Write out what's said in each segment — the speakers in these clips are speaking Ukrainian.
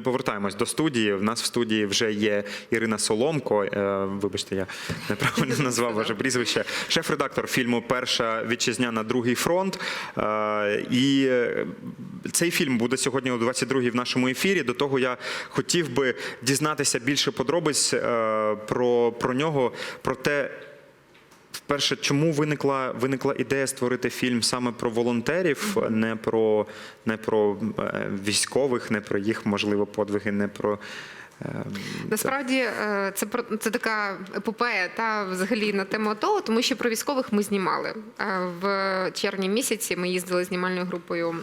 і повертаємось до студії. В нас в студії вже є Ірина Соломко. Е, Вибачте, я неправильно назвав ваше прізвище. Шеф-редактор фільму Перша вітчизняна другий фронт. Е, І е, цей фільм буде сьогодні о 22-й в нашому ефірі. До того я хотів би дізнатися більше подробиць про, про нього, про те. Вперше, чому виникла виникла ідея створити фільм саме про волонтерів, не про не про е, військових, не про їх можливо подвиги, не про е, Насправді е, це це така епопея та взагалі на тему АТО, тому що про військових ми знімали в червні місяці. Ми їздили знімальною групою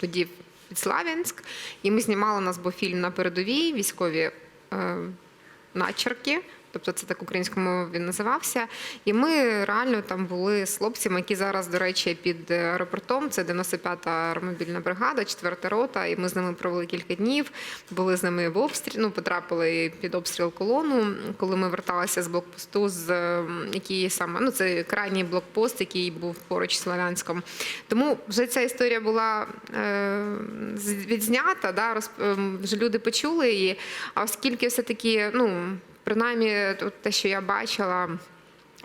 тоді в Славянськ, і ми знімали у нас був фільм на передовій військові начерки. Тобто це так українською він називався. І ми реально там були з хлопцями, які зараз, до речі, під аеропортом. Це 95-та аеромобільна бригада, 4-та рота. І ми з ними провели кілька днів. Були з ними в обстріл. Ну, потрапили під обстріл колону, коли ми верталися з блокпосту, з ем, який саме ну це крайній блокпост, який був поруч з Славянськом. Тому вже ця історія була е, відзнята. Да, розп... ем, вже люди почули її. А оскільки все таки, ну. Принаймні, те, що я бачила,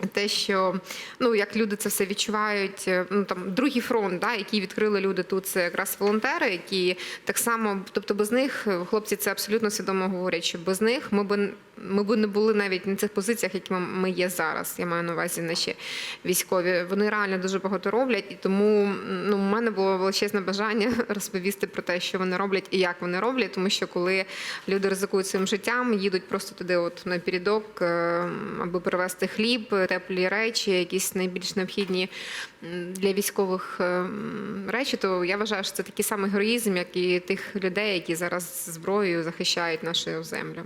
те, що ну як люди це все відчувають, е, ну там другий фронт, да, який відкрили люди тут, це якраз волонтери, які так само, тобто без них е, хлопці це абсолютно свідомо говорять, що без них ми би ми би не були навіть на цих позиціях, які ми- є зараз. Я маю на увазі наші військові. Вони реально дуже багато роблять, і тому ну, в мене було величезне бажання розповісти про те, що вони роблять і як вони роблять, тому що коли люди ризикують своїм життям, їдуть просто туди, от на передок, е, аби привезти хліб, теплі речі, якісь найбільш необхідні для військових е, речі, то я вважаю, що це такий самий героїзм, як і тих людей, які зараз зброєю захищають нашу землю.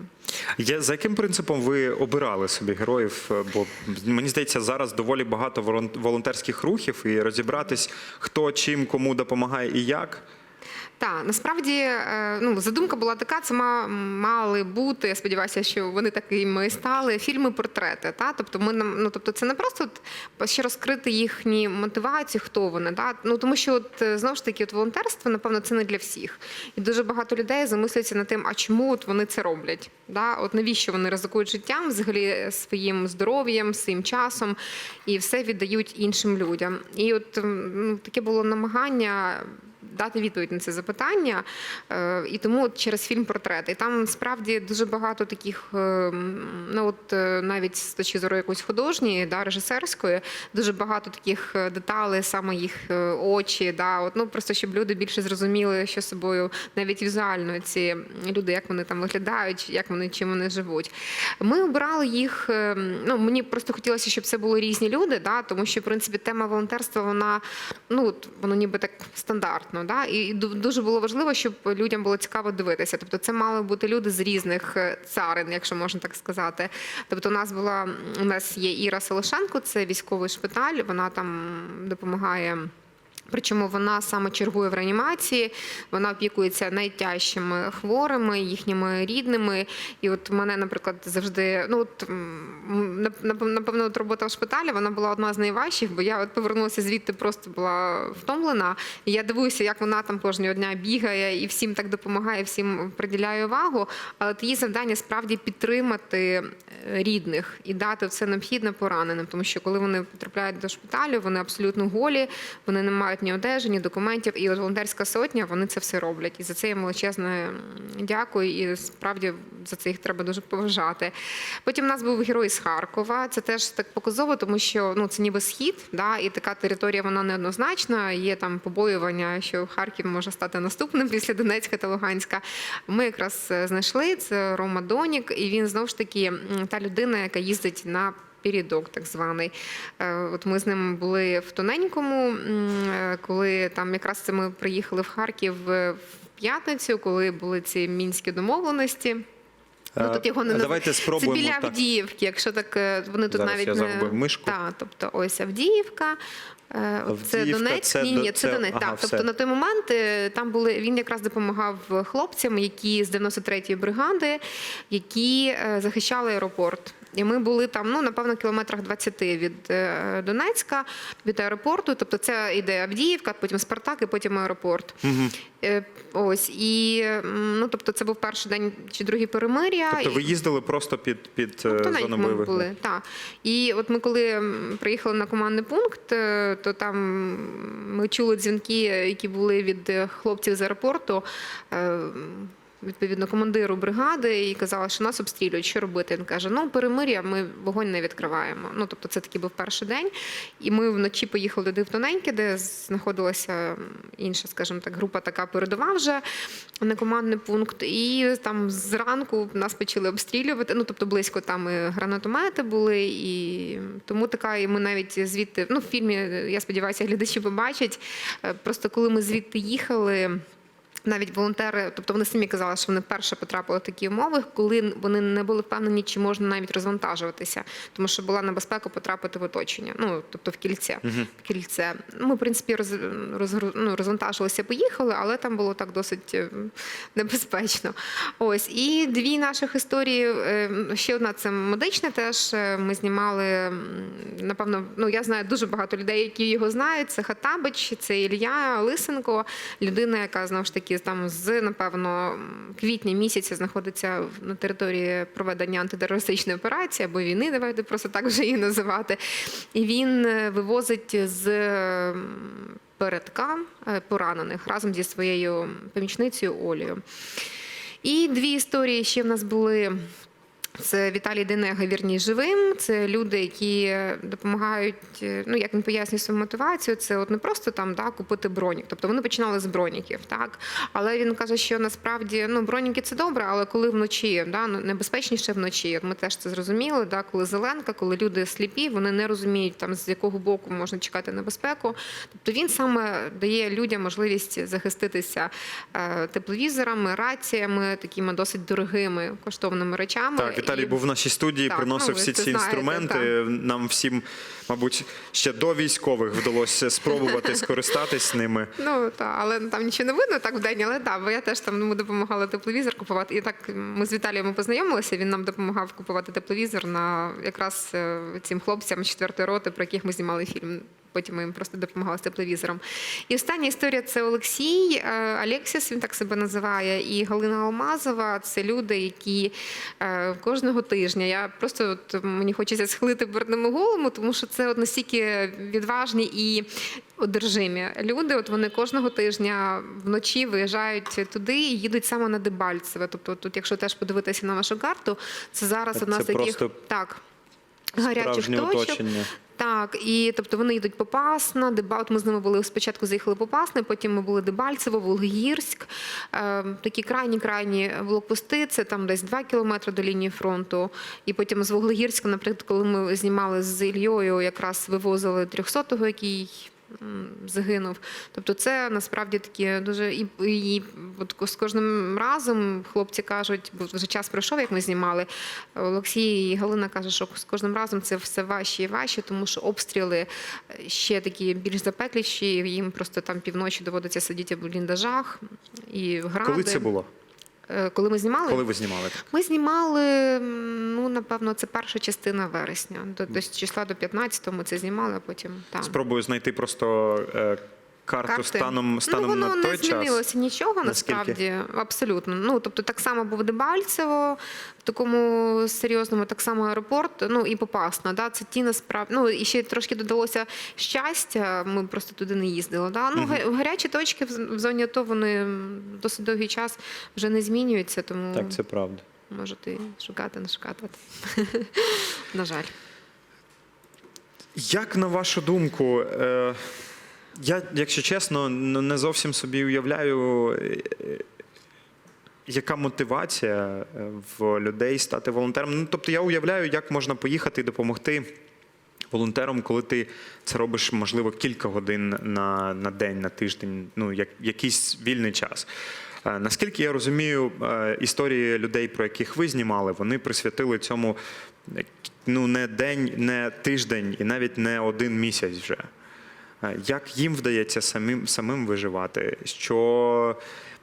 Я, за яким принципом ви обирали собі героїв? Е, Бо мені здається, зараз доволі багато волонтерських рухів і розібратись, хто чим кому допомагає і як. Так, насправді е, ну, задумка була така, це ма- мали бути. Я сподіваюся, що вони такими і стали. Фільми-портрети. Та? Тобто, ми ну, тобто, це не просто от ще розкрити їхні мотивації, хто вони. Та? Ну, тому що от, е, знову ж таки, от волонтерство, напевно, це не для всіх. І дуже багато людей замислюються над тим, а чому от вони це роблять? Да? От навіщо вони ризикують життям, взагалі своїм здоров'ям, своїм часом і все віддають іншим людям. І от ну, таке було намагання дати відповідь на це запитання. Е, І тому от через фільм портрет. І там справді дуже багато таких, е, ну от е, навіть з точки зору якоїсь художньої, да, режисерської, дуже багато таких деталей, саме їх очі. Да, от, ну, просто щоб люди більше зрозуміли, що собою навіть візуально ці люди, як вони там виглядають, як вони чим вони живуть. Ми обирали їх. Ну мені просто хотілося, щоб це були різні люди, да, тому що в принципі тема волонтерства, вона ну воно ніби так стандартно. Да, і дуже було важливо, щоб людям було цікаво дивитися. Тобто, це мали бути люди з різних е, царин, якщо можна так сказати. Тобто, у нас була у нас є Іра Солошенко, це військовий шпиталь. Вона там допомагає. Причому вона саме чергує в реанімації, вона опікується найтяжчими хворими, їхніми рідними. І от мене, наприклад, завжди ну от напевно, от робота в шпиталі вона була одна з найважчих, бо я от повернулася звідти, просто була втомлена. І я дивуюся, як вона там кожного дня бігає і всім так допомагає, всім приділяє увагу. Але її завдання справді підтримати е, рідних і дати все необхідне пораненим, тому що коли вони потрапляють до шпиталю, вони абсолютно голі, вони не мають ні одежі, ні документів. І от волонтерська сотня вони це все роблять. І за це їм величезне дякую. І справді за це їх треба дуже поважати. Потім у нас був герой з Харкова. Це теж так показово, тому що ну це ніби схід, да, і така територія вона неоднозначна. Є там побоювання, що Харків може стати наступним після Донецька та Луганська. Ми якраз е, знайшли це Рома Донік, і він знову ж таки та людина, яка їздить на Передок, так званий. Е, От ми з ним були в тоненькому, е, коли там якраз це ми приїхали в Харків е, в п'ятницю, коли були ці мінські домовленості. Ну, тут його не Е, наз- спробуємо. Це біля так. Авдіївки, якщо так вони тут Зараз навіть я не мишку. Так, тобто ось Авдіївка. от Це Авдіївка, Донецьк, це ні, ні, це, це- Донецьк. ага, так, все. тобто на той момент там були він якраз допомагав хлопцям, які з 93-ї бригади, які захищали аеропорт. І ми були там, ну напевно, кілометрах 20 від е, Донецька, від аеропорту. Тобто, це іде Авдіївка, потім Спартак, і потім аеропорт. Е, Ось і ну, тобто, це був перший день чи другий перемир'я. Тобто ви їздили просто під, під е, зону ми бойових? були, так. І от ми коли приїхали на командний пункт, то там ми чули дзвінки, які були від хлопців з аеропорту. Відповідно, командиру бригади і казала, що нас обстрілюють. Що робити? Він каже: ну перемир'я, ми вогонь не відкриваємо. Ну тобто, це такий був перший день. І ми вночі поїхали туди в де знаходилася інша, скажімо так, група така передова вже на командний пункт. І там зранку нас почали обстрілювати. Ну тобто близько там і гранатомети були, і тому така, і ми навіть звідти, ну в фільмі, я сподіваюся, глядачі побачать. Е, Просто коли ми звідти їхали. Навіть волонтери, тобто вони самі казали, що вони вперше потрапили в такі умови, коли вони не були впевнені, чи можна навіть розвантажуватися, тому що була небезпека потрапити в оточення, ну тобто в кільце. В кільце. Ми, в принципі, роз, розгру- ну, розвантажилися, поїхали, але там було так досить е, небезпечно. Ось і дві наших історії. е, Ще одна це медична. Теж Е, ми знімали. Напевно, ну я знаю дуже багато людей, які його знають. Це Хатабич, це Ілля Лисенко, людина, яка знову ж таки там з напевно квітня місяця знаходиться на території проведення антитерористичної операції або війни. Давайте просто так вже її називати. І він е, вивозить з. Передка е, поранених разом зі своєю помічницею Олею. І дві історії ще в нас були. Це Віталій Денега вірні живим. Це люди, які допомагають. е, Ну як він пояснює свою мотивацію, це от не просто там да, купити бронік. Тобто вони починали з броніків, так але він каже, що насправді ну броніки це добре, але коли вночі да, ну, небезпечніше вночі. Ми теж це зрозуміли. Да, коли зеленка, коли люди сліпі, вони не розуміють там з якого боку можна чекати небезпеку. Тобто він саме дає людям можливість захиститися е, тепловізорами, раціями, такими досить дорогими коштовними речами. Так, Віталій І- був в нашій студії, Так, приносив ну, всі ці знаєте, інструменти. так. Нам всім, мабуть, ще до військових вдалося спробувати скористатись ними. Ну так, але там нічого не видно так в день, але так, бо я теж там ми допомагали тепловізор купувати. І так ми з Віталієм познайомилися. Він нам допомагав купувати тепловізор на якраз е, цим хлопцям четвертої роти, про яких ми знімали фільм. Потім ми їм просто допомагали з тепловізором. І остання історія це Олексій е, Алексіс, він так себе називає, і Галина Алмазова. Це люди, які е, кожного тижня. Я просто от, мені хочеться схилити перед ними голову, тому що це от настільки відважні і одержимі люди. От вони кожного тижня вночі виїжджають туди і їдуть саме на Дебальцеве. Тобто, тут, якщо теж подивитися на нашу карту, це зараз Це одна з таких просто так. Гарячих точок. оточення. Так, і тобто вони йдуть Попасна, Дебат. Ми з ними були спочатку заїхали Попасне, потім ми були Дебальцево, Волгогірськ. Е, такі крайні крайні блокпости, це там десь 2 кілометри до лінії фронту. І потім з Волгогірська, наприклад, коли ми знімали з Ільєю, якраз вивозили 300-го, який загинув. Тобто це насправді такі дуже і, і от з кожним разом хлопці кажуть, бо вже час пройшов, як ми знімали. Олексій і Галина каже, що з кожним разом це все важче і важче, тому що обстріли е, ще такі більш запекліші. Їм просто там півночі доводиться сидіти в бліндажах і гради. Коли це було? Е, Коли ми знімали? Коли ви знімали? Ми знімали, ну напевно, це перша частина вересня. До до числа до 15-го ми це знімали, а потім там. Спробую знайти просто е, карту Карти. станом, станом ну, воно на не той час. змінилося нічого Наскільки? насправді абсолютно. Ну тобто, так само був Дебальцево в такому серйозному, так само аеропорт. Ну і Попасна. Да, це ті насправді. Ну і ще трошки додалося щастя. Ми просто туди не їздили. Да? Ну га- гарячі точки в в зоні АТО вони досить довгий час вже не змінюються, тому Так, це правда. можете шукати, не шукати. На жаль. Як на вашу думку, е, я, якщо чесно, не зовсім собі уявляю, е, яка мотивація е, в людей стати волонтером. Ну, тобто я уявляю, як можна поїхати і допомогти волонтерам, коли ти це робиш, можливо, кілька годин на, на день, на тиждень, ну, як, якийсь вільний час. Е, Наскільки я розумію, історії людей, про яких ви знімали, вони присвятили цьому ну, не день, не тиждень і навіть не один місяць вже. Як їм вдається самим, самим виживати? Що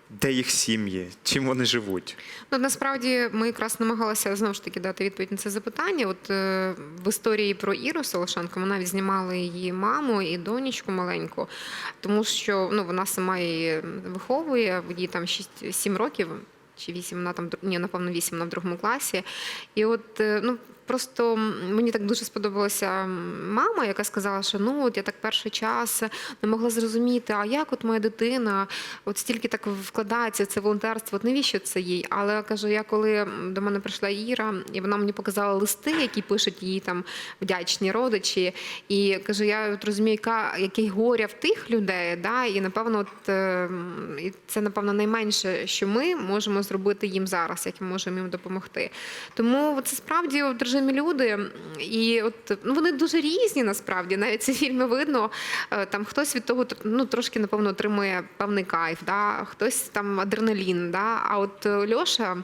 де їх сім'ї, чим вони живуть? Ну насправді ми якраз намагалися знову ж таки дати відповідь на це запитання. От е, в історії про Іру Солошенко ми навіть її маму і донечку маленьку, тому що ну вона сама її виховує, їй там 6-7 років. Чи вісім, вона там ні, напевно, вісім на другому класі. І от е, ну просто мені так дуже сподобалася мама, яка сказала, що ну от я так перший час не могла зрозуміти, а як от моя дитина от стільки так вкладається це волонтерство, от навіщо це їй? Але кажу, я коли до мене прийшла Іра, і вона мені показала листи, які пишуть їй там вдячні родичі. І кажу, я от розумію, яка який горя в тих людей, да, і напевно, от е, і це напевно найменше, що ми можемо зробити їм зараз, як ми можемо їм допомогти. Тому це справді от, державні люди, і от ну вони дуже різні насправді. Навіть ці фільми видно. е, Там хтось від того ну трошки напевно отримує певний кайф, да? хтось там адреналін. Да? А от е, Льоша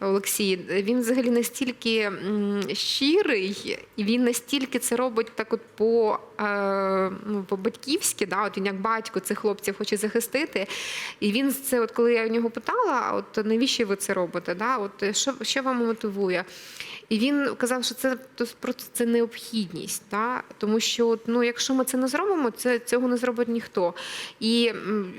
Олексій, він взагалі настільки щирий, і він настільки це робить так, от по, е, ну, по-батьківськи, да? от він як батько цих хлопців хоче захистити. І він це, от коли я в нього питала, от навіщо ви це робите? Да? От, що, що вам мотивує? І він казав, що це то просто це необхідність, та? тому що ну, якщо ми це не зробимо, це цього не зробить ніхто. І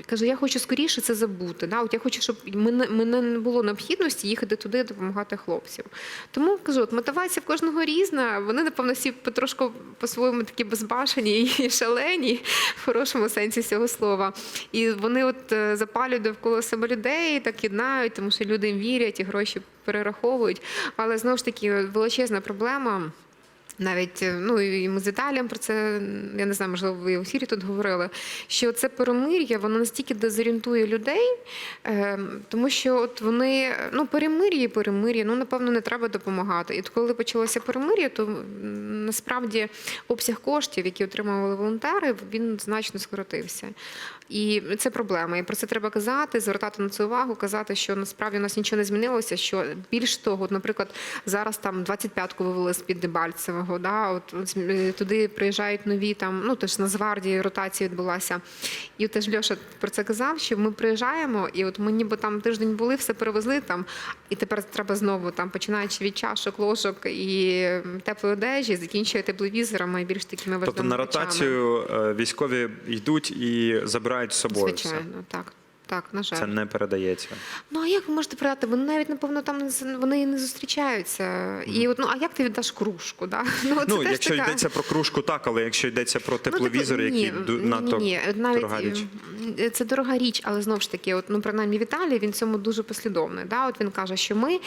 каже, я хочу скоріше це забути. Да? От я хочу, щоб мене, мене не було необхідності їхати туди допомагати хлопцям. Тому кажу, от мотивація в кожного різна. Вони, напевно, всі потрошку по-своєму такі безбашені і шалені в хорошому сенсі цього слова. І вони от е, запалюють довкола себе людей, так єднають, тому що люди їм вірять і гроші перераховують. Але знову ж таки величезна проблема. Навіть е, ну і ми з Віталієм про це я не знаю, можливо, ви в ефірі тут говорили. Що це перемир'я, воно настільки дезорієнтує людей, е, тому що от вони ну перемир'я перемир'я, ну напевно не треба допомагати. І коли почалося перемир'я, то насправді обсяг коштів, які отримували волонтери, він значно скоротився. І це проблема. І про це треба казати, звертати на це увагу, казати, що насправді у нас нічого не змінилося. Що більш того, наприклад, зараз там 25-ку вивели з під Дебальцевого. Да, от от, е, туди приїжджають нові там, ну теж Нацгвардії ротація відбулася. І теж Льоша про це казав, що ми приїжджаємо, і от ми ніби там тиждень були, все перевезли там, і тепер треба знову там, починаючи від чашок, ложок і теплої одежі, закінчує тепловізорами і більш такими Тобто на речами. ротацію е, військові йдуть і забирають з собою. все. Звичайно, так. Так, на жаль. Це не передається. Ну а як ви можете продати? Вони навіть напевно там вони і не зустрічаються. І от ну а як ти віддаш кружку? Да? Ну, це Ну, теж якщо така- йдеться про кружку, так, але якщо йдеться про Ну, типу, тепловізори, ні, ду- ні, надто ні, ні. Навіть, дорога річ. Це дорога річ, але знову ж таки, от, ну, принаймні Віталій, він цьому дуже послідовний. Да? От він каже, що ми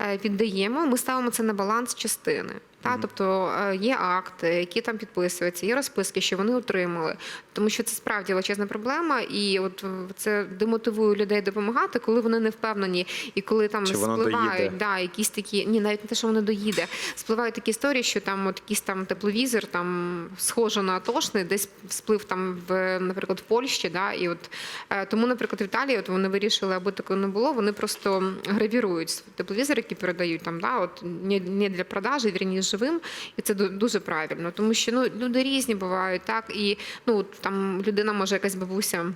е, віддаємо, ми ставимо це на баланс частини. Та, тобто е, є акти, які там підписуються, є розписки, що вони отримали, тому що це справді величезна проблема, і от це демотивує людей допомагати, коли вони не впевнені, і коли там Чи спливають да, якісь такі, ні, навіть не те, що воно доїде. Спливають такі історії, що там от якийсь там тепловізор, там схоже на атошний, десь сплив там в, наприклад, в Польщі. Да, і от е, тому, наприклад, в Італії, от вони вирішили, аби такого не було. Вони просто гравірують тепловізори, які передають там, да, от не, не для продажі, вірні живим, і це ду- дуже правильно, тому що ну люди різні бувають, так і ну там людина може якась бабуся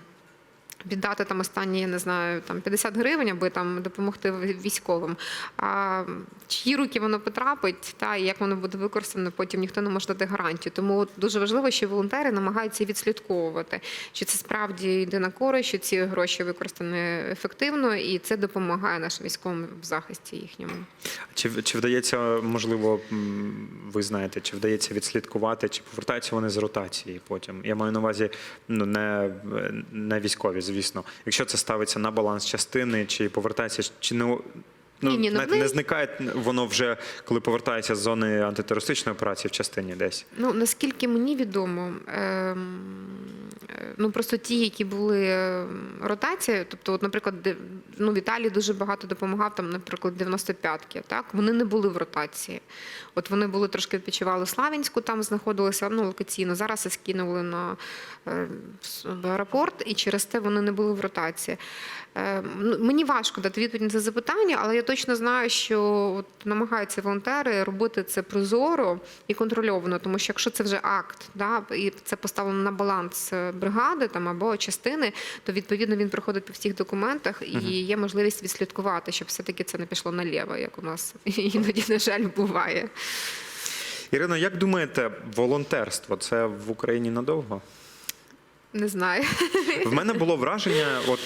віддати там останні, я не знаю, там 50 гривень, аби там допомогти військовим. А чиї руки воно потрапить, та і як воно буде використано, потім ніхто не може дати гарантію. Тому дуже важливо, що волонтери намагаються відслідковувати, чи це справді йде на користь, що ці гроші використані ефективно, і це допомагає нашим військовим в захисті їхньому. Чи, чи вдається, можливо, ви знаєте, чи вдається відслідкувати, чи повертаються вони з ротації потім? Я маю на увазі ну, не, не військові, звісно. Якщо це ставиться на баланс частини, чи повертається, чи не. Ну, Ні, ні, ну, не зникає воно вже, коли повертається з зони антитерористичної операції в частині десь. Ну наскільки мені відомо, е, ну просто ті, які були ем, ротація, тобто, от, наприклад, ну, Віталій дуже багато допомагав, там, наприклад, 95-ки, так вони не були в ротації. От вони були трошки відпочивали Славянську, там знаходилися ну, локаційно. Зараз їх скинули на е, аеропорт, і через те вони не були в ротації. Е, Мені важко дати відповідь на це запитання, але я точно знаю, що от намагаються волонтери робити це прозоро і контрольовано, тому що якщо це вже акт, да, і це поставлено на баланс е, бригади там або частини, то відповідно він проходить по всіх документах і є можливість відслідкувати, щоб все-таки це не пішло наліво, як у нас іноді, на жаль, буває. Ірино, як думаєте, волонтерство це в Україні надовго? Не знаю. В мене було враження, от.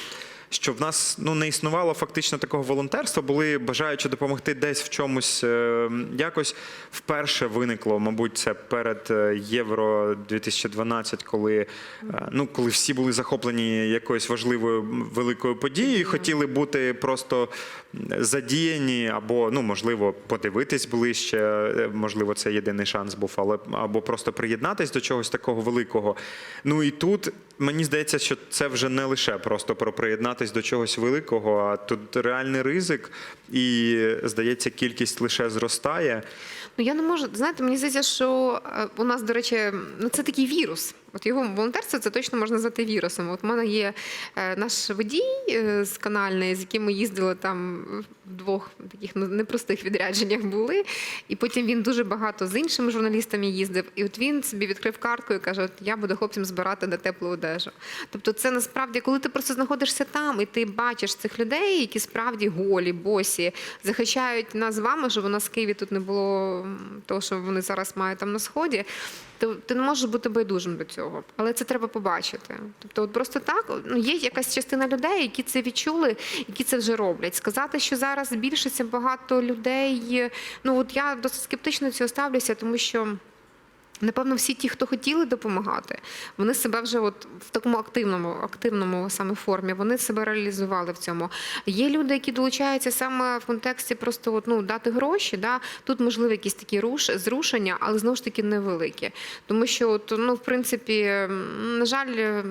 Що в нас ну не існувало фактично такого волонтерства, були бажаючи допомогти десь в чомусь е, якось вперше виникло, мабуть, це перед е, Євро 2012, коли е, ну коли всі були захоплені якоюсь важливою великою подією, і хотіли бути просто задіяні, або ну можливо подивитись ближче. Можливо, це єдиний шанс був, але або просто приєднатись до чогось такого великого. Ну і тут мені здається, що це вже не лише просто про приєднатись до чогось великого, а тут реальний ризик, і здається, кількість лише зростає. Ну я не можу. Знаєте, мені здається, що е, у нас, до речі, ну це такий вірус. От його волонтерство це точно можна назвати вірусом. От у мене є е, наш водій е, з канальний, з яким ми їздили там в двох таких ну, непростих відрядженнях були. І потім він дуже багато з іншими журналістами їздив. І от він собі відкрив картку і каже: От я буду хлопцям збирати на теплу одежу. Тобто, це насправді, коли ти просто знаходишся там, і ти бачиш цих людей, які справді голі, босі, захищають нас з вами, щоб у нас в Києві тут не було того, що вони зараз мають там на сході. То ти не можеш бути байдужим до цього, але це треба побачити. Тобто, от просто так ну є якась частина людей, які це відчули, які це вже роблять. Сказати, що зараз збільшиться багато людей. Ну от я досить скептично цього ставлюся, тому що. Напевно, всі ті, хто хотіли допомагати, вони себе вже от в такому активному, активному саме формі, вони себе реалізували в цьому. Є люди, які долучаються саме в контексті просто от, ну, дати гроші. Да? Тут можливі якісь такі руш, зрушення, але знову ж таки невеликі. Тому що, от, ну, в принципі, на жаль,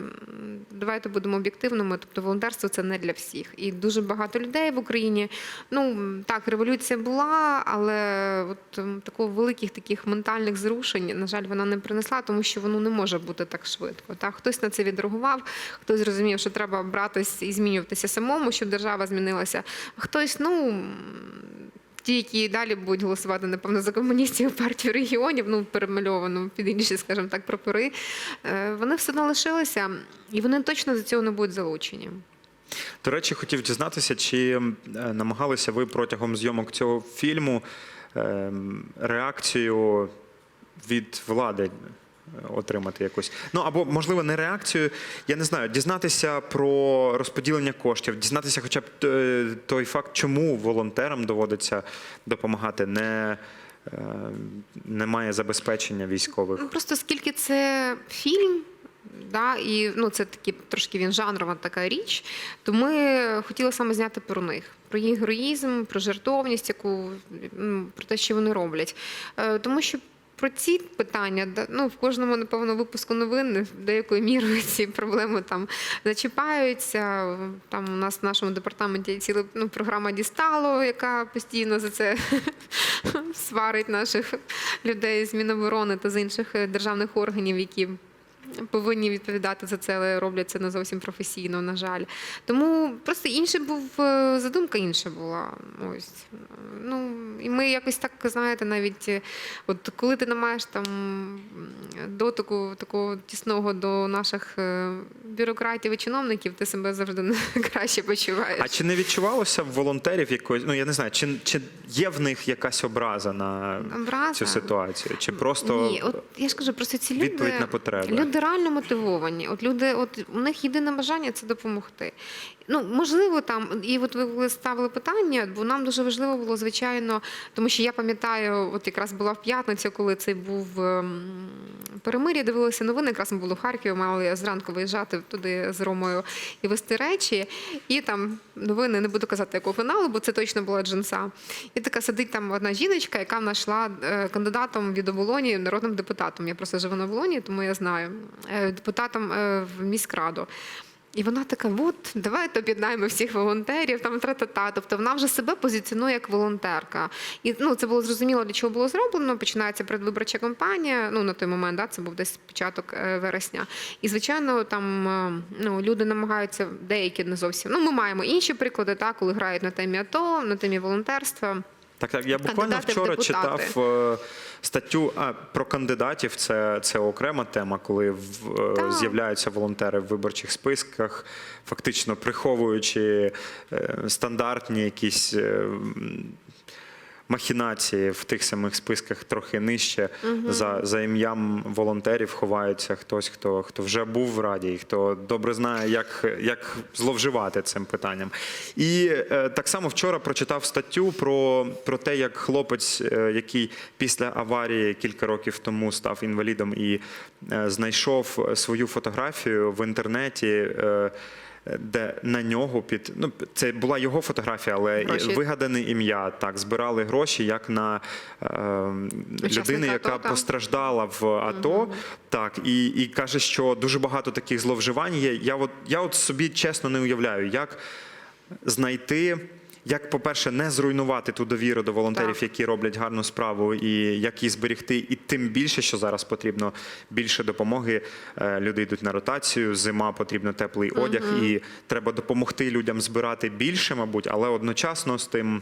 давайте будемо об'єктивними. Тобто волонтерство це не для всіх. І дуже багато людей в Україні. Ну так, революція була, але от такого великих таких ментальних зрушень, на жаль, вона не принесла, тому що воно не може бути так швидко. Так, хтось на це відреагував, хтось зрозумів, що треба братись і змінюватися самому, щоб держава змінилася. Хтось, ну. Ті, які далі будуть голосувати, напевно, за комуністів партію регіонів, ну перемальовано під інші, скажімо так, прапори, е, вони все одно лишилися, і вони точно до цього не будуть залучені. До речі, хотів дізнатися, чи е, намагалися ви протягом зйомок цього фільму ем, реакцію від влади е, отримати якусь. Ну або можливо не реакцію. Я не знаю, дізнатися про розподілення коштів, дізнатися, хоча б е, той факт, чому волонтерам доводиться допомагати, не е, немає забезпечення військових. Ну, просто скільки це фільм. Да, і ну це такі трошки він жанрова така річ. То ми хотіли саме зняти про них, про їх героїзм, про жертовність, яку про те, що вони роблять. Тому що про ці питання, ну в кожному напевно випуску новин деякою мірою ці проблеми там зачіпаються. Там у нас в нашому департаменті ціла ну, програма Дістало, яка постійно за це сварить наших людей з Міноборони та з інших е, державних органів, які повинні відповідати за це, але роблять це не зовсім професійно, на жаль. Тому просто інше був е, задумка інша була. Ось. Ну, і ми якось так, знаєте, навіть е, от коли ти не маєш там дотику такого тісного до наших е, бюрократів і чиновників, ти себе завжди не краще почуваєш. А чи не відчувалося в волонтерів якось? Ну я не знаю, чи, чи є в них якась образа на Образа? цю ситуацію? Чи просто Ні, от я ж кажу, просто ці люди, відповідь на потреби? люди реально мотивовані. От люди, от у них єдине бажання це допомогти. Ну, можливо, там, і от ви ставили питання, бо нам дуже важливо було, звичайно, тому що я пам'ятаю, от якраз була в п'ятницю, коли цей був ем, перемир'я, дивилися новини, якраз ми були в Харкові, мали зранку виїжджати туди з Ромою і вести речі. І там новини, не буду казати, якого каналу, бо це точно була джинса. І така сидить там одна жіночка, яка знайшла е, кандидатом від оболоні, народним депутатом. Я просто живу на оболоні, тому я знаю, е, депутатом е, в міськраду. І вона така: от, давайте об'єднаємо всіх волонтерів, там тра-та-та. Тобто вона вже себе позиціонує як волонтерка. І ну, це було зрозуміло, для чого було зроблено. Починається предвиборча кампанія. Ну, на той момент, да, це був десь початок е, вересня. І, звичайно, там е, ну, люди намагаються, деякі не зовсім. Ну, ми маємо інші приклади, так, коли грають на темі АТО, на темі волонтерства. Так, так. Я буквально вчора читав е, статтю а, про кандидатів. Це, це окрема тема, коли в, е, з'являються волонтери в виборчих списках, фактично приховуючи е, стандартні якісь. Махінації в тих самих списках трохи нижче за, за ім'ям волонтерів ховається хтось, хто, хто вже був в раді, і хто добре знає, як, як зловживати цим питанням. І е, так само вчора прочитав статтю про, про те, як хлопець, е, який після аварії кілька років тому став інвалідом і е, знайшов свою фотографію в інтернеті. Е, де на нього під ну це була його фотографія, але Гроші. вигадане ім'я. Так збирали гроші як на е, людини, яка АТО, постраждала в АТО. Так і, і каже, що дуже багато таких зловживань є. Я от я от собі чесно не уявляю, як знайти. Як, по-перше, не зруйнувати ту довіру до волонтерів, Так. які роблять гарну справу, і як її зберегти, і тим більше, що зараз потрібно більше допомоги. Е, Люди йдуть на ротацію, зима потрібно теплий одяг, і треба допомогти людям збирати більше, мабуть, але одночасно з тим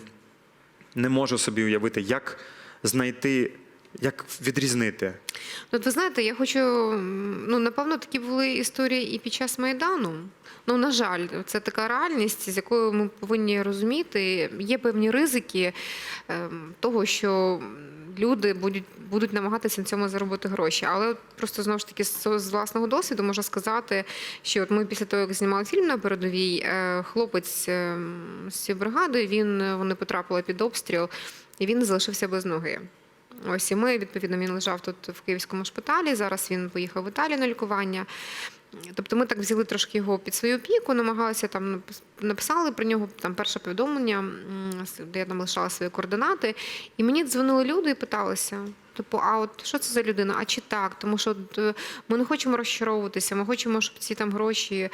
не можу собі уявити, як знайти, як відрізнити. Ну, ви знаєте, я хочу. Ну, напевно, такі були історії і під час Майдану. Ну, на жаль, це така реальність, з якою ми повинні розуміти. Є певні ризики ем, того, що люди будуть, будуть намагатися на цьому заробити гроші. Але просто знову ж таки з, власного досвіду можу сказати, що от ми після того, як знімали фільм на передовій, е, хлопець ем, з цієї бригади, він вони потрапили під обстріл, і він залишився без ноги. Ось і ми, відповідно, він лежав тут в київському шпиталі. Зараз він поїхав в Італію на лікування. Тобто ми так взяли трошки його під свою опіку, намагалися там написали про нього там перше повідомлення, де я там лишала свої координати. І мені дзвонили люди і питалися. Типу, а от що це за людина? А чи так? Тому що от, е, ми не хочемо розчаровуватися, ми хочемо, щоб ці там гроші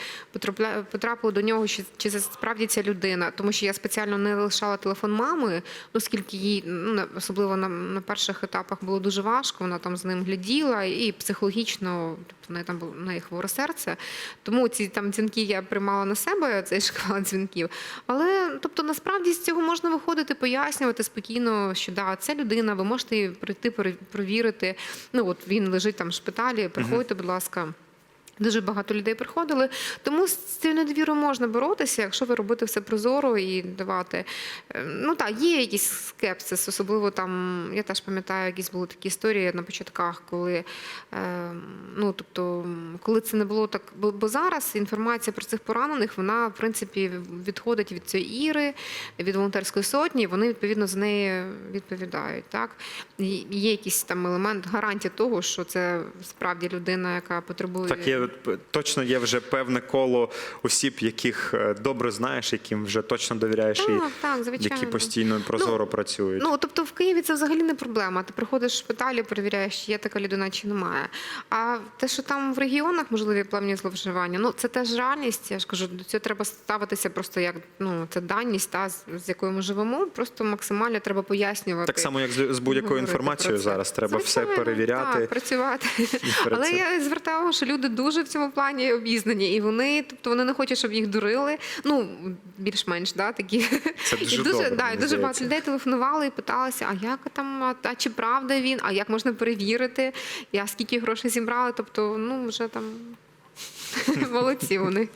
потрапили до нього, чи, чи це справді ця людина. Тому що я спеціально не лишала телефон мами, оскільки їй ну, особливо на, на перших етапах було дуже важко. Вона там з ним гляділа і психологічно, тобто неї там було в неї хворе серце. Тому ці там дзвінки я приймала на себе, цей шквал дзвінків. Але тобто насправді з цього можна виходити, пояснювати спокійно, що да, це людина, ви можете прийти пере- перевірити. Ну от він лежить там в шпиталі, приходьте, будь ласка. Дуже багато людей приходили, тому з цією недовірою можна боротися, якщо ви робите все прозоро і давати. Е, Ну так, є якийсь скепсис, особливо там. Я теж пам'ятаю, якісь були такі історії на початках, коли е, ну тобто, коли це не було так. Бо, зараз інформація про цих поранених, вона в принципі відходить від цієї іри, від волонтерської сотні. Вони відповідно за неї відповідають. Так є якийсь там елемент гарантія того, що це справді людина, яка потребує Так, є точно є вже певне коло осіб, яких е, добре знаєш, яким вже точно довіряєш, Так, і так, звичайно. які постійно прозоро працюють. Ну, тобто в Києві це взагалі не проблема. Ти приходиш в шпиталі, перевіряєш, чи є така людина чи немає. А те, що там в регіонах можливі певні зловживання, ну це теж реальність. Я ж кажу, до цього треба ставитися просто як ну це даність, та з якою ми живемо. Просто максимально треба пояснювати. Так само, як з, будь-якою інформацією зараз. Треба Звичайно, все перевіряти. Так, працювати. Але я звертаю, що люди дуже в цьому плані обізнані, і вони, тобто вони не хочуть, щоб їх дурили. Ну більш-менш, да, такі Це дуже і дуже, добре, да, і мені дуже багато людей телефонували і питалися, а як там, а, а чи правда він, а як можна перевірити, я скільки грошей зібрали. Тобто, ну вже там молодці вони.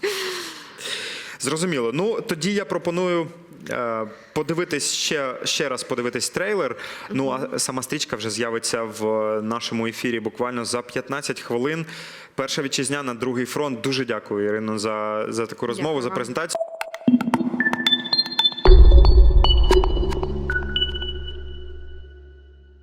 Зрозуміло. Ну тоді я пропоную подивитись ще, ще раз подивитись трейлер. Ну а сама стрічка вже з'явиться в нашому ефірі буквально за 15 хвилин. Перша вітчизняна, другий фронт. Дуже дякую, Ірино, за, за таку розмову, Дякую за презентацію.